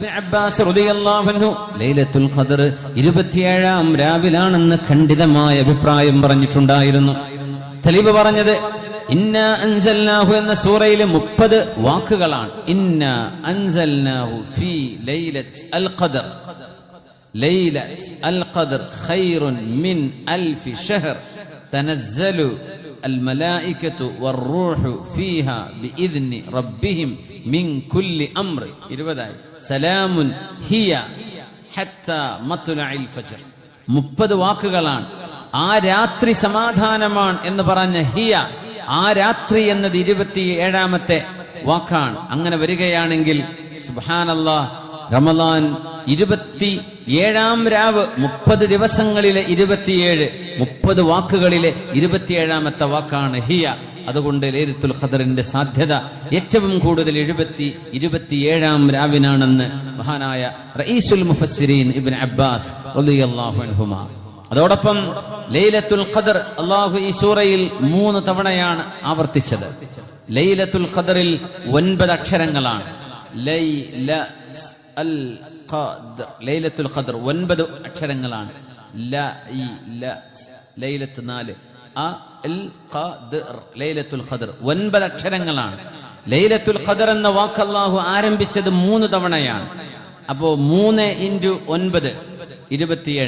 Abbas ലൈലത്തുൽ ഇരുപത്തിയേഴാം രാവിലാണെന്ന് ഖണ്ഡിതമായ അഭിപ്രായം പറഞ്ഞിട്ടുണ്ടായിരുന്നു. തലീബ് പറഞ്ഞത് ഇന്ന അൻസൽനാഹു എന്ന സൂറയിലെ മുപ്പത് വാക്കുകളാണ്. ഇന്ന അൻസൽനാഹു ഫി ലൈലത്ത് അൽ ഖദർ. ലൈലത്ത് അൽ ഖദർ ഖൈറുൻ മിൻ അൽഫി ഷഹർ. തനസ്സലു അൽ മലായിക്കത്തു വർറൂഹു ഫീഹ ബിഇദ്നി റബ്ബിഹിം മിൻ കുല്ലി അംറി. ഇരുപതായി. സലാമുൻ ഹിയ ഹത്ത ഫജ്ർ. മുപ്പത് വാക്കുകളാണ്. ആ രാത്രി സമാധാനമാണ് എന്ന് പറഞ്ഞ ഹിയ ആ രാത്രി എന്നത് ഇരുപത്തി ഏഴാമത്തെ വാക്കാണ്. അങ്ങനെ വരികയാണെങ്കിൽ സുബാനല്ലാ റമദാൻ ഇരുപത്തി ഏഴാം രാവ് മുപ്പത് ദിവസങ്ങളിലെ ഇരുപത്തിയേഴ് മുപ്പത് വാക്കുകളിലെ ഇരുപത്തിയേഴാമത്തെ വാക്കാണ് ഹിയ. അതുകൊണ്ട് ലേരിത്തുൽ ഖദറിന്റെ സാധ്യത ഏറ്റവും കൂടുതൽ എഴുപത്തി ഇരുപത്തിയേഴാം രാവിനാണെന്ന് മഹാനായ റഈസുൽ മുഫസ്സിരീൻ ഇബ്ൻ അബ്ബാസ് അൻഹുമാ. അതോടൊപ്പം ലൈലത്തുൽ ഖദർ അള്ളാഹു ഈ സൂറയിൽ മൂന്ന് തവണയാണ് ആവർത്തിച്ചത്. ലൈലത്തുൽ ഖദറിൽ ഒൻപത് അക്ഷരങ്ങളാണ്. ലൈ ല അൽ ഖദർ ലൈലത്തുൽ ഖദർ ഒൻപത് അക്ഷരങ്ങളാണ്. ല ഇ ല ലൈലത്ത് നാല്. അൽ ഖദർ ലൈലത്തുൽ ഖദർ ഒൻപത് അക്ഷരങ്ങളാണ്. ലൈലത്തുൽ ഖദർ എന്ന വാക്ക് അള്ളാഹു ആരംഭിച്ചത് മൂന്ന് തവണയാണ്. അപ്പോ മൂന്ന് ഇന്റു ഒൻപത് ഇരുപത്തിയേഴ്.